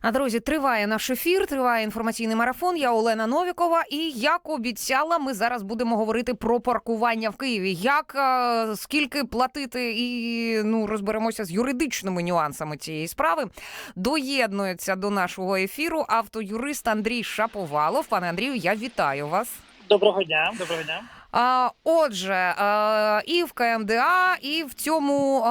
А друзі, триває наш ефір, триває інформаційний марафон. Я Олена Новікова. І як обіцяла, ми зараз будемо говорити про паркування в Києві. Як е, скільки платити, і ну розберемося з юридичними нюансами цієї справи. Доєднується до нашого ефіру автоюрист Андрій Шаповалов. Пане Андрію, я вітаю вас. Доброго дня, доброго дня. А, отже, е, і в КМДА, і в цьому.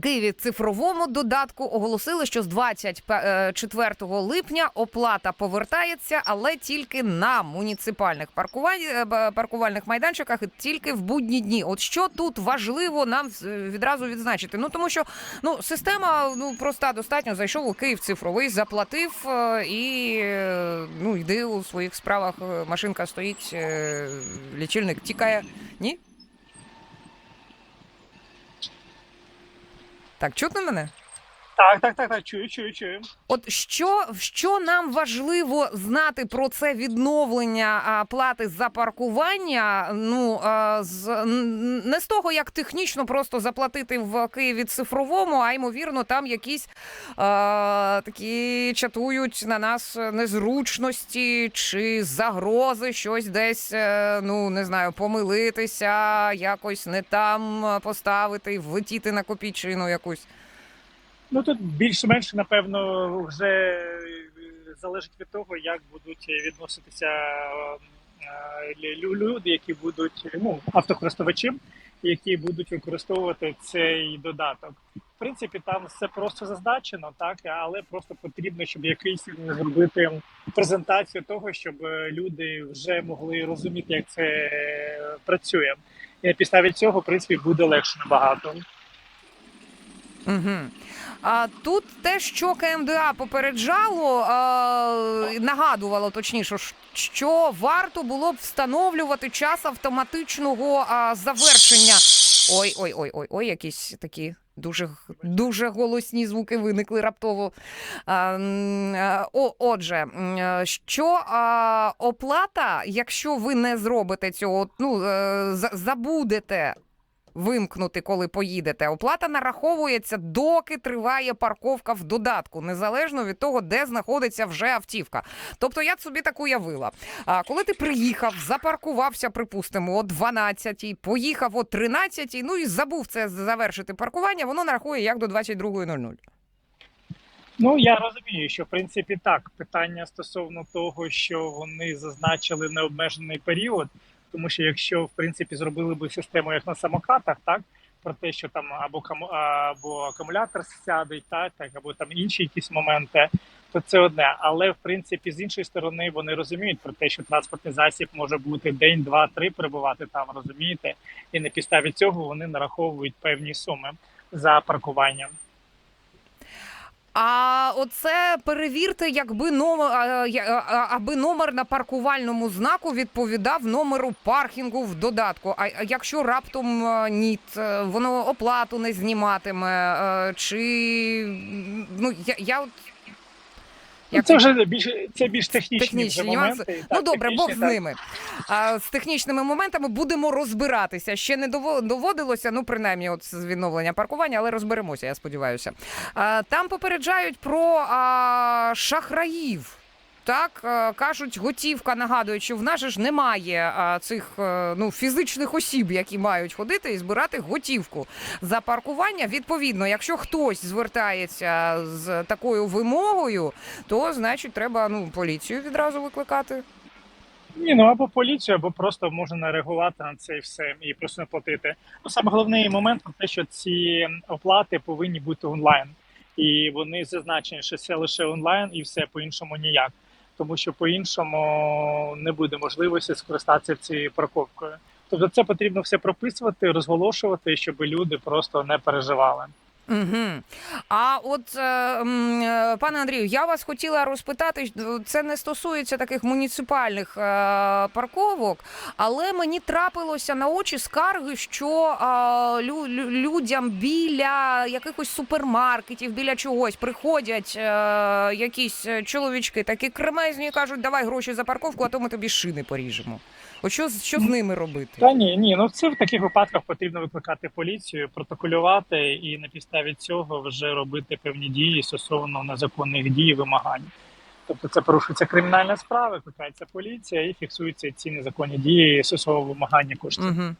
Києві цифровому додатку оголосили, що з 24 липня оплата повертається, але тільки на муніципальних е, паркувальних майданчиках і тільки в будні дні. От що тут важливо нам е, відразу відзначити? Ну тому що ну система ну проста достатньо. Зайшов у Київ цифровий, заплатив е, і е, ну йди у своїх справах. е, Машинка стоїть, е, лічильник тікає. Ні? Так, чутно мене? Так, так, так, так, чую, чую, чую. От що, що нам важливо знати про це відновлення а, плати за паркування? Ну а, з не з того, як технічно просто заплатити в Києві цифровому, а ймовірно, там якісь а, такі чатують на нас незручності чи загрози, щось десь, е, ну не знаю, помилитися, якось не там поставити, влетіти на копійчину якусь. Ну тут більш-менш, напевно, вже е, залежить від того, як будуть відноситися е, люди, які будуть ну, автокористувачі, які будуть використовувати цей додаток. В принципі, там все просто зазначено, так але просто потрібно, щоб якийсь зробити презентацію того, щоб люди вже могли розуміти, як це е, працює. І на підставі цього, в принципі, буде легше набагато. Угу. А тут те, що КМДА попереджало, нагадувало точніше, що варто було б встановлювати час автоматичного завершення. Ой, ой, ой, ой, ой, якісь такі. Дуже дуже голосні звуки виникли раптово. Отже, що оплата, якщо ви не зробите цього, ну е, забудете вимкнути, коли поїдете. Оплата нараховується, доки триває парковка в додатку, незалежно від того, де знаходиться вже автівка. Тобто я собі так уявила. А коли ти приїхав, запаркувався, припустимо, о 12-й, поїхав о 13-й, ну і забув це завершити паркування, воно нарахує як до 22.00. Ну я розумію, що в принципі так питання стосовно того, що вони зазначили необмежений період, тому що якщо в принципі зробили би систему як на самокатах, так про те, що там або кому або акумулятор сядеть, так, так або там інші якісь моменти, то це одне. Але в принципі з іншої сторони вони розуміють про те, що транспортний засіб може бути день, два, три перебувати там, розумієте, і на підставі цього вони нараховують певні суми за паркування. А оце перевірте, якби номер, аби номер на паркувальному знаку відповідав номеру паркінгу в додатку. А якщо раптом е, ні, воно оплату не зніматиме, е, чи ну я, я от. Ну, як це вже більш це більш технічні, Технічні вже нюанси. Так, Ну добре, Бог так. з ними. А з технічними моментами будемо розбиратися. Ще не дово- доводилося, ну принаймні, от з відновлення паркування, але розберемося, я сподіваюся. А, там попереджають про а, шахраїв. Так е, кажуть, готівка нагадують, що в нас ж немає цих е, ну фізичних осіб, які мають ходити і збирати готівку за паркування. Відповідно, якщо хтось звертається з такою вимогою, то значить треба ну поліцію відразу викликати. Ні, ну або поліцію, або просто можна не реагувати на це і все і просто не платити. Ну саме головний момент те, що ці оплати повинні бути онлайн, і вони зазначені, що це лише онлайн, і все по-іншому ніяк. Тому що по-іншому не буде можливості скористатися цією парковкою. Тобто, це потрібно все прописувати, розголошувати, щоб люди просто не переживали. Угу. А от, е, е, пане Андрію, я вас хотіла розпитати, це не стосується таких муніципальних е, парковок, але мені трапилося на очі скарги, що е, лю, лю- людям біля якихось супермаркетів, біля чогось приходять е, якісь е, чоловічки, такі кремезні, кажуть, давай гроші за парковку, а то ми тобі шини поріжемо. От що, що з ними робити? Та ні, ні, ну це в таких випадках потрібно викликати поліцію, протоколювати і на підставі цього вже робити певні дії стосовно незаконних дій і вимагань. Тобто це порушується кримінальна справа, викликається поліція і фіксуються ці незаконні дії стосовно вимагання коштів. Угу.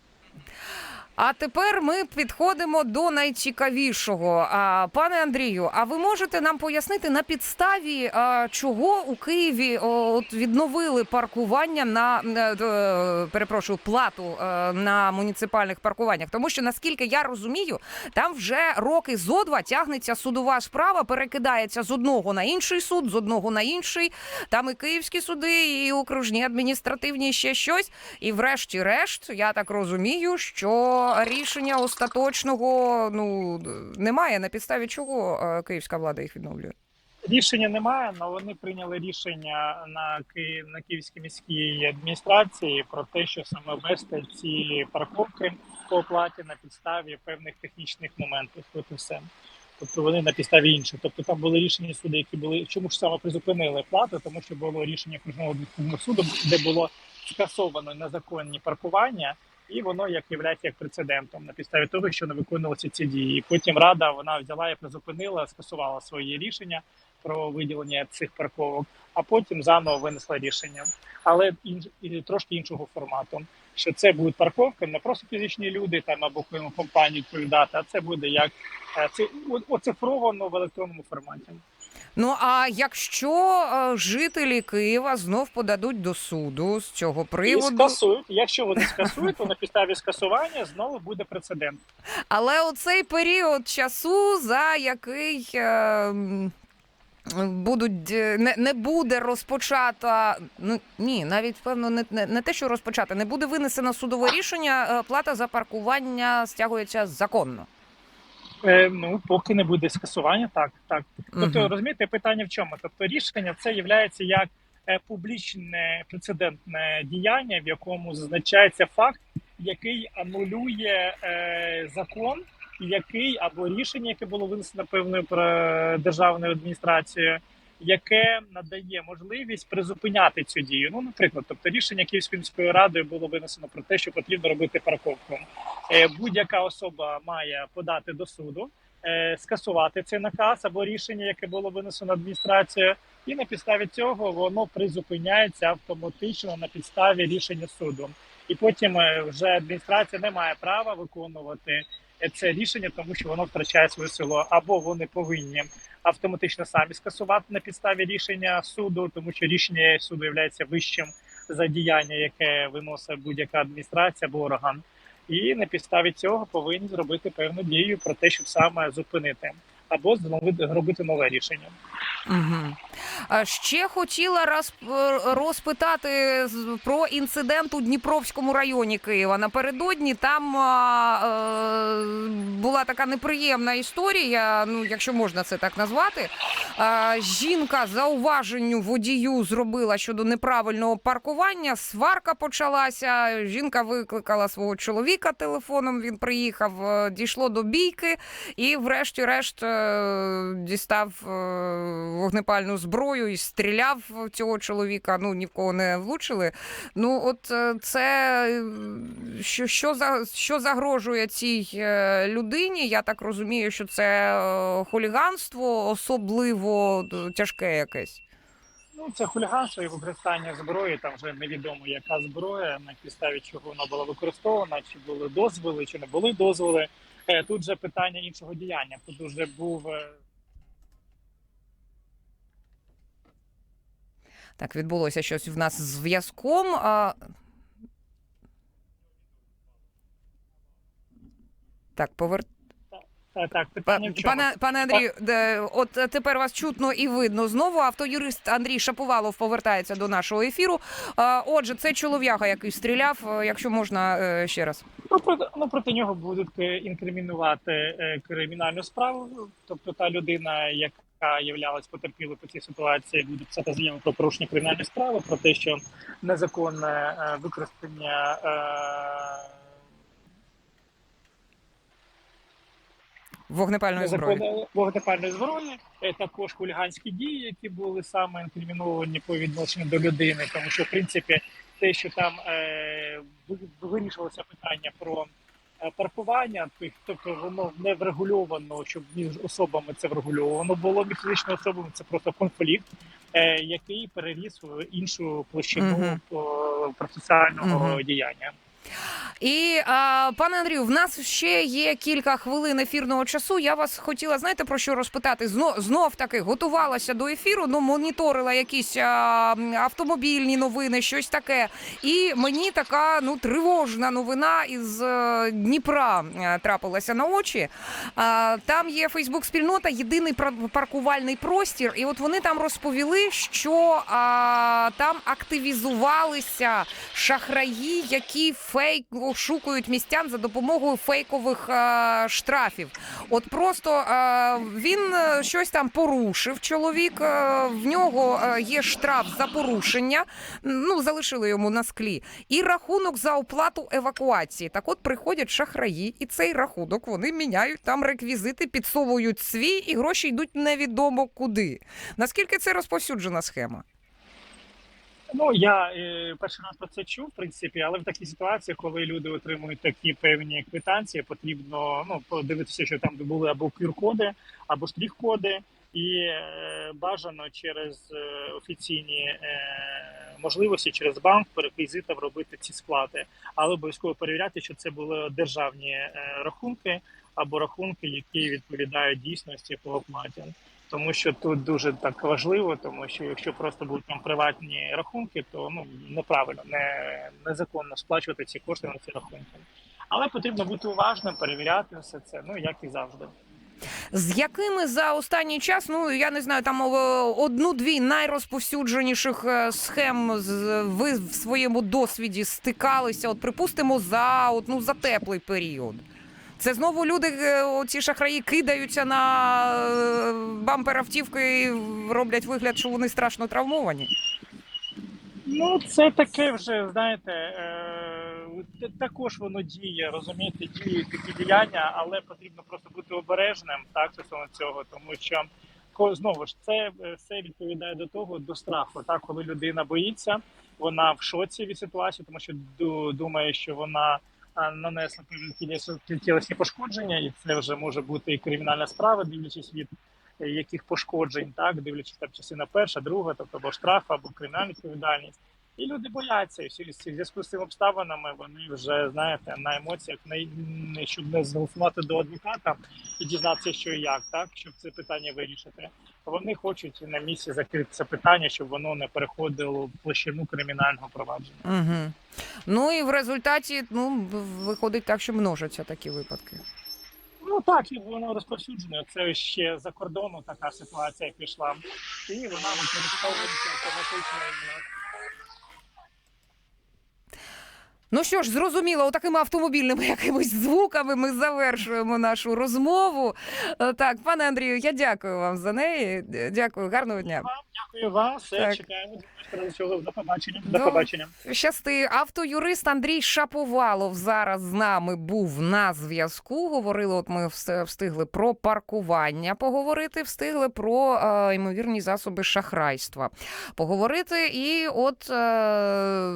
А тепер ми підходимо до найцікавішого. А, пане Андрію, а ви можете нам пояснити на підставі чого у Києві от відновили паркування на е, е, перепрошую плату е, на муніципальних паркуваннях? Тому що наскільки я розумію, там вже роки зо два тягнеться судова справа, перекидається з одного на інший суд, з одного на інший. Там і київські суди, і окружні адміністративні, ще щось. І врешті-решт, я так розумію, що рішення остаточного ну немає. На підставі чого е, київська влада їх відновлює? Рішення немає, але вони прийняли рішення на Ки... на Київській міській адміністрації про те, що саме ввести ці парковки по оплаті на підставі певних технічних моментів. От і все. Тобто вони на підставі інших. Тобто там були рішення суду, які були чому ж саме призупинили плату, тому що було рішення адміністративного суду, де було скасовано незаконні паркування. І воно як являється як прецедентом на підставі того, що не виконувалися ці дії. Потім рада вона взяла і призупинила, скасувала своє рішення про виділення цих парковок, а потім заново винесла рішення, але інж, і трошки іншого формату. Що це будуть парковки, не просто фізичні люди там або компанії відповідати, а це буде як е, це оцифровано в електронному форматі. Ну а якщо е, жителі Києва знов подадуть до суду з цього І приводу, скасують. Якщо вони скасують, то на підставі скасування знову буде прецедент. але оцей період часу, за який е, будуть е, не, не буде розпочата. Ну ні, навіть певно, не, не, не те, що розпочата, не буде винесено судове рішення. е, Плата за паркування стягується законно. Е, ну поки не буде скасування, так так. Тобто, Мгм. розумієте, питання в чому? Тобто, рішення це є як е, публічне прецедентне діяння, в якому зазначається факт, який анулює е, закон, який або рішення, яке було винесено певною про- державною адміністрацією, яке надає можливість призупиняти цю дію. Ну, наприклад, тобто рішення Київської міської ради було винесено про те, що потрібно робити парковку. Е, Будь-яка особа має подати до суду, е, скасувати цей наказ або рішення, яке було винесено адміністрацією, і на підставі цього воно призупиняється автоматично на підставі рішення суду. І потім е, вже адміністрація не має права виконувати це рішення, тому що воно втрачає свою силу, або вони повинні автоматично самі скасувати на підставі рішення суду, тому що рішення суду є вищим за діяння, яке виносить будь-яка адміністрація або орган і на підставі цього повинні зробити певну дію про те, щоб саме зупинити або зробити нове рішення. Угу. Ще хотіла роз, розпитати з- про інцидент у Дніпровському районі Києва. Напередодні там е, була така неприємна історія, ну якщо можна це так назвати. Жінка зауваженню водію зробила щодо неправильного паркування. Сварка почалася. Жінка викликала свого чоловіка телефоном. Він приїхав, е, дійшло до бійки, і, врешті-решт, е, дістав е, вогнепальну зброю і стріляв цього чоловіка. Ну ні в кого не влучили. Ну, от е, це е, що, що за що загрожує цій е, людині? Я так розумію, що це хуліганство, особливо тяжке якесь. Ну це хуліганство і використання зброї. Там вже невідомо, яка зброя, на підставі чого вона була використована, чи були дозволи, чи не були дозволи. Тут же питання іншого діяння. Тут вже був е, Так, відбулося щось в нас з зв'язком. А... Так, повер... Так, так, питання? Пане, пане Андрію, от е, тепер вас чутно і видно знову. Автоюрист Андрій Шаповалов повертається до нашого ефіру. Отже, це чолов'яга, який стріляв, е, якщо можна е, ще раз. Ну, проти, ну, проти нього будуть інкримінувати кримінальну справу. Тобто та людина, яка являлась потерпілою по цій ситуації, буде писати заяву про порушення кримінальної справи, про те, що незаконне е, використання. Е, Вогнепальної зброї. вогнепальної зброї, е, також хуліганські дії, які були саме інкриміновані по відношенню до людини, тому що в принципі те, що там е, ви- вирішувалося питання про паркування, тих- тобто воно не врегульовано, щоб між особами це врегульовано було між фізичними особами. Це просто конфлікт, е, який переріс в іншу площину Мгм. о, процесуального Мгм. діяння. І а, пане Андрію, в нас ще є кілька хвилин ефірного часу. Я вас хотіла, знаєте, про що розпитати? Знов, знов таки готувалася до ефіру, ну моніторила якісь а, автомобільні новини, щось таке. І мені така ну тривожна новина із е, Дніпра е, трапилася на очі. А, там є Фейсбук-спільнота, єдиний паркувальний простір. І от вони там розповіли, що а, там активізувалися шахраї, які фейк ошукують містян за допомогою фейкових е, штрафів. От просто е, він е, щось там порушив. Чоловік е, в нього е, є штраф за порушення. Ну залишили йому на склі, і рахунок за оплату евакуації. Так, от приходять шахраї, і цей рахунок вони міняють там реквізити, підсовують свій, і гроші йдуть невідомо куди. Наскільки це розповсюджена схема? Ну я е, перший раз про це чув, в принципі, але в такій ситуації, коли люди отримують такі певні квитанції, потрібно ну подивитися, що там були або QR-коди, або штрих-коди, і е, бажано через е, офіційні е, можливості, через банк по робити ці сплати, але обов'язково перевіряти, що це були державні е, рахунки або рахунки, які відповідають дійсності по оплаті. Тому що тут дуже так важливо, тому що якщо просто будуть там приватні рахунки, то ну неправильно, не незаконно сплачувати ці кошти на ці рахунки. Але потрібно бути уважним, перевіряти все це, ну як і завжди. З якими за останній час, ну я не знаю, там одну-дві найрозповсюдженіших е, схем ви в своєму досвіді стикалися? От припустимо, за от, ну, за теплий період. Це знову люди, е, оці шахраї, кидаються на е, бампер автівки і роблять вигляд, що вони страшно травмовані. Ну це таке вже знаєте, е, також воно діє, розумієте, діють такі діяння, але потрібно просто бути обережним так стосовно цього, тому що знову ж це е, все відповідає до того, до страху. Так, коли людина боїться, вона в шоці від ситуації, тому що ду- думає, що вона певні тілес- тілесні пошкодження, і це вже може бути і кримінальна справа, дивлячись від е, яких пошкоджень, так дивлячись там частина перша, друга, тобто або штраф, або кримінальна відповідальність. І люди бояться, і всі в зв'язку з цими обставинами вони вже знаєте на емоціях, не, щоб не зголосувати до адвоката і дізнатися, що і як, так щоб це питання вирішити. Вони хочуть на місці закрити це питання, щоб воно не переходило в площину кримінального провадження. Угу. Ну і в результаті ну, виходить так, що множаться такі випадки. Ну так, і воно розповсюджене. Це ще за кордону така ситуація пішла, і вона використовується автоматично. Ну що ж, зрозуміло, отакими автомобільними якимись звуками ми завершуємо нашу розмову. Е, Так, пане Андрію, я дякую вам за неї. Е, Дякую, гарного дня. Вам дякую вам. Все Так. чекаємо. До побачення. До- До побачення. Щасти, автоюрист Андрій Шаповалов зараз з нами був на зв'язку. Говорили, от ми встигли про паркування поговорити, встигли про е, ймовірні засоби шахрайства поговорити. І от е,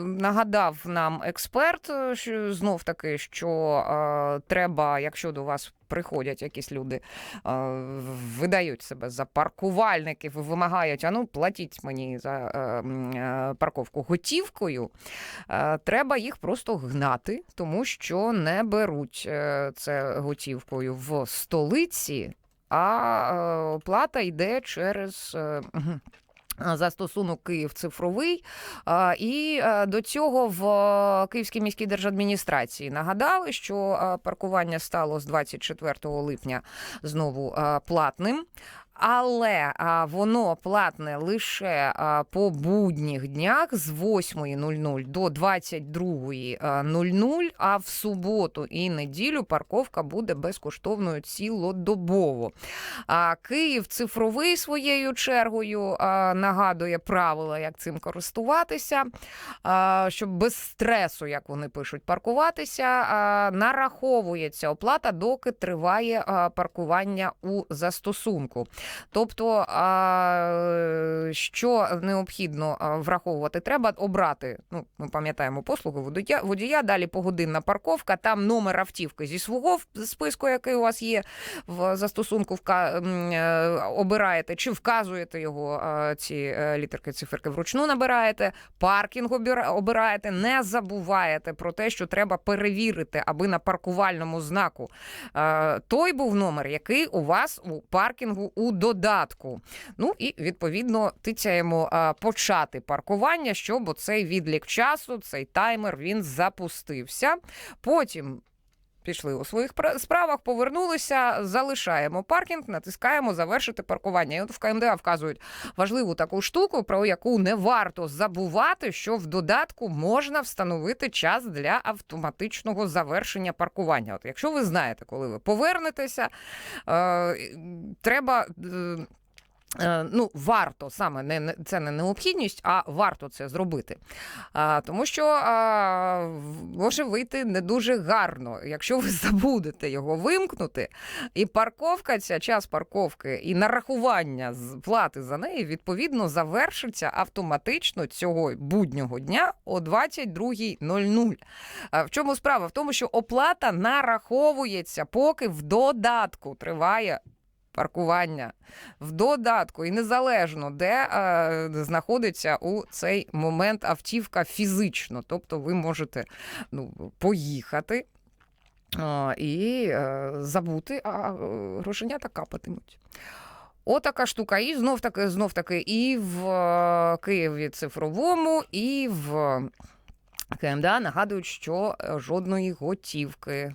нагадав нам експерт, е, що знов таки, що е, треба, якщо до вас приходять якісь люди, е, видають себе за паркувальників вимагають, а ну платіть мені за е, е, парковку готівкою. Е, Треба їх просто гнати, тому що не беруть е, це готівкою в столиці, а е, оплата йде через. Застосунок Київ цифровий, і е, до цього в е, Київській міській держадміністрації нагадали, що е, паркування стало з 24 липня знову платним. Але а, воно платне лише а, по будніх днях з 8.00 до 22.00, а в суботу і неділю парковка буде безкоштовною цілодобово. А Київ цифровий своєю чергою а, нагадує правила, як цим користуватися, а, щоб без стресу, як вони пишуть, паркуватися. А, нараховується оплата, доки триває а, паркування у застосунку. Тобто, що необхідно враховувати, треба обрати. Ну, ми пам'ятаємо послугу водія, водія, далі погодинна парковка, там номер автівки зі свого списку, який у вас є в застосунку, вка... е, обираєте чи вказуєте його е, ці е, літерки, циферки вручну набираєте, паркінг обираєте, не забуваєте про те, що треба перевірити, аби на паркувальному знаку е, той був номер, який у вас у паркінгу у додатку. Ну і відповідно тицяємо почати паркування, щоб оцей відлік часу, цей таймер він запустився. Потім. Пішли у своїх пра- справах, повернулися, залишаємо паркінг, натискаємо завершити паркування. І от в КМДА вказують важливу таку штуку, про яку не варто забувати, що в додатку можна встановити час для автоматичного завершення паркування. От якщо ви знаєте, коли ви повернетеся, е, треба. Е, Ну, варто саме не це не необхідність, а варто це зробити. А, тому що а, може вийти не дуже гарно, якщо ви забудете його вимкнути, і парковка, ця час парковки, і нарахування плати за неї відповідно завершиться автоматично цього буднього дня о 22.00. А В чому справа? В тому, що оплата нараховується, поки в додатку триває паркування в додатку, і незалежно де е, знаходиться у цей момент автівка фізично. Тобто ви можете ну, поїхати. а, І е, забути, а е, грошенята капатимуть. Отака штука. І знов таки, знов таки, і в е, Києві цифровому, і в КМДА нагадують, що е, жодної готівки.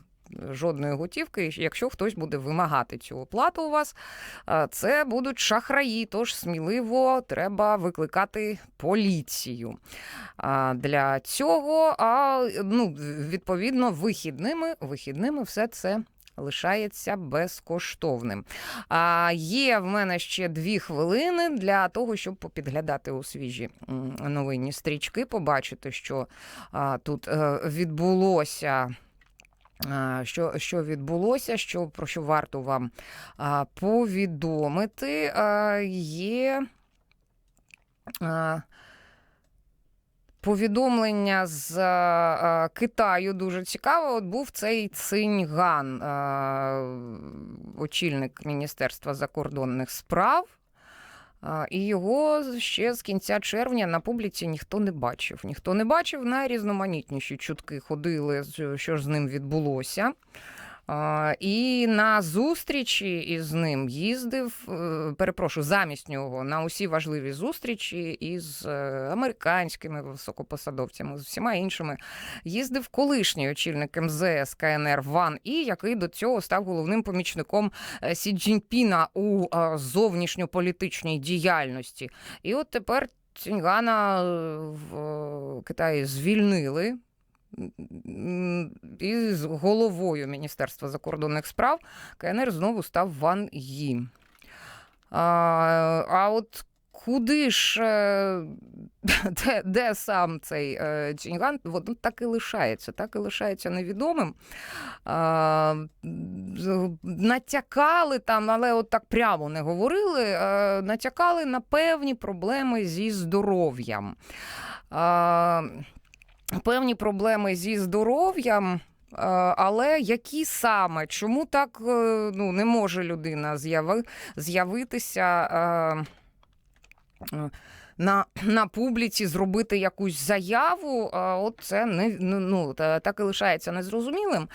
Жодної готівки, якщо хтось буде вимагати цю оплату у вас, це будуть шахраї. Тож сміливо треба викликати поліцію. Для цього, а, ну, відповідно, вихідними, вихідними все це. Лишається безкоштовним. А є в мене ще дві хвилини для того, щоб попідглядати у свіжі новинні стрічки, побачити, що а, тут е, відбулося. Що, що відбулося, що, про що варто вам повідомити, є повідомлення з Китаю дуже цікаво. От був цей Циньган, очільник Міністерства закордонних справ. І його ще з кінця червня на публіці ніхто не бачив. Ніхто не бачив, найрізноманітніші чутки ходили, що ж з ним відбулося. І на зустрічі із ним їздив, е, перепрошую, замість нього на усі важливі зустрічі із е, американськими високопосадовцями, з всіма іншими їздив колишній очільник МЗС КНР Ван І, який до цього став головним помічником е, Сі Цзіньпіна у зовнішньополітичній діяльності. І от тепер Ціньгана в Китаї звільнили. І з головою Міністерства закордонних справ КНР знову став Ван Ї. А, а от куди ж, е, де, де сам цей е, Ціньган, от, ну, так і лишається, так і лишається невідомим. А, натякали там, але от так прямо не говорили, е, натякали на певні проблеми зі здоров'ям. Певні проблеми зі здоров'ям. е, Але які саме? Чому так е, ну, не може людина з'яви, з'явитися? Е, е, на, на публіці зробити якусь заяву, от це не ну, так і лишається незрозумілим.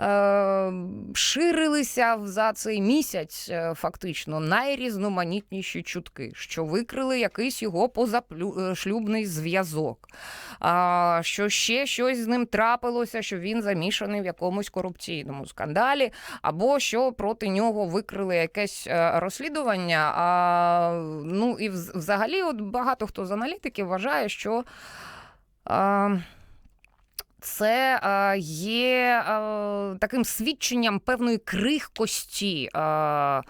Е, ширилися за цей місяць е, фактично найрізноманітніші чутки, що викрили якийсь його позашлюбний зв'язок, а, що ще щось з ним трапилося, що він замішаний в якомусь корупційному скандалі, або що проти нього викрили якесь е, розслідування. А, ну і взагалі, от багато хто з аналітиків вважає, що. А, це е, є е, таким свідченням певної крихкості, е,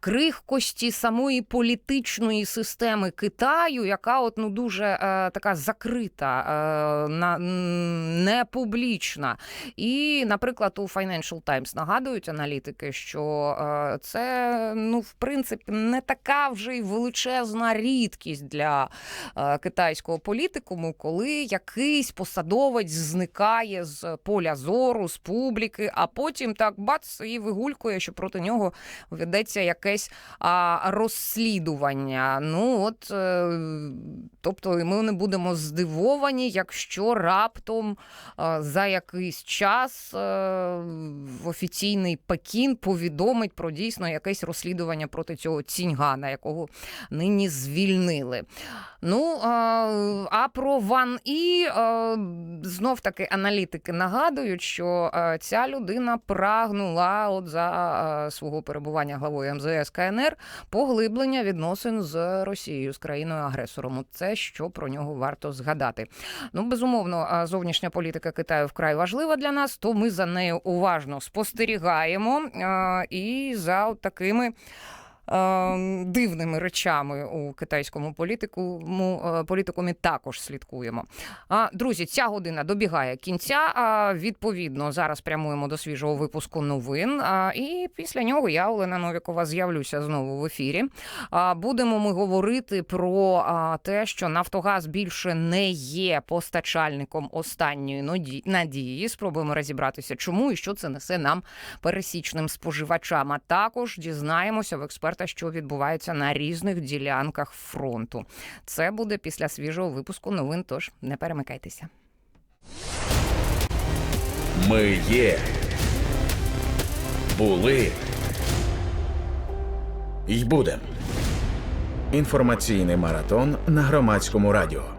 крихкості самої політичної системи Китаю, яка от ну дуже така закрита, не публічна. І, наприклад, у Financial Times нагадують аналітики, що це ну, в принципі не така вже й величезна рідкість для китайського політикуму, коли якийсь посадовець зникає з поля зору, з публіки, а потім так бац і вигулькує, що проти нього ведеться якесь а, розслідування. Ну от, е, тобто ми не будемо здивовані, якщо раптом е, за якийсь час е, офіційний Пекін повідомить про дійсно якесь розслідування проти цього Ціньгана, якого нині звільнили. Ну а, про Ван І знов таки аналітики нагадують, що е, ця людина прагнула от за е, свого перебування главою МЗС КНР поглиблення відносин з Росією, з країною агресором. Це що про нього варто згадати. Ну безумовно, зовнішня політика Китаю вкрай важлива для нас, то ми за нею уважно спостерігаємо е, і за такими е, дивними речами у китайському політикуму, е, політикумі також слідкуємо. А, друзі, ця година добігає кінця. Відповідно, зараз прямуємо до свіжого випуску новин. І після нього я, Олена Новікова, з'явлюся знову в ефірі. Будемо ми говорити про те, що Нафтогаз більше не є постачальником останньої надії. Спробуємо розібратися, чому і що це несе нам пересічним споживачам. А також дізнаємося в експерта, що відбувається на різних ділянках фронту. Це буде після свіжого випуску новин. Тож не перемикайтеся. Ми є. Були. І будем. Інформаційний маратон на громадському радіо.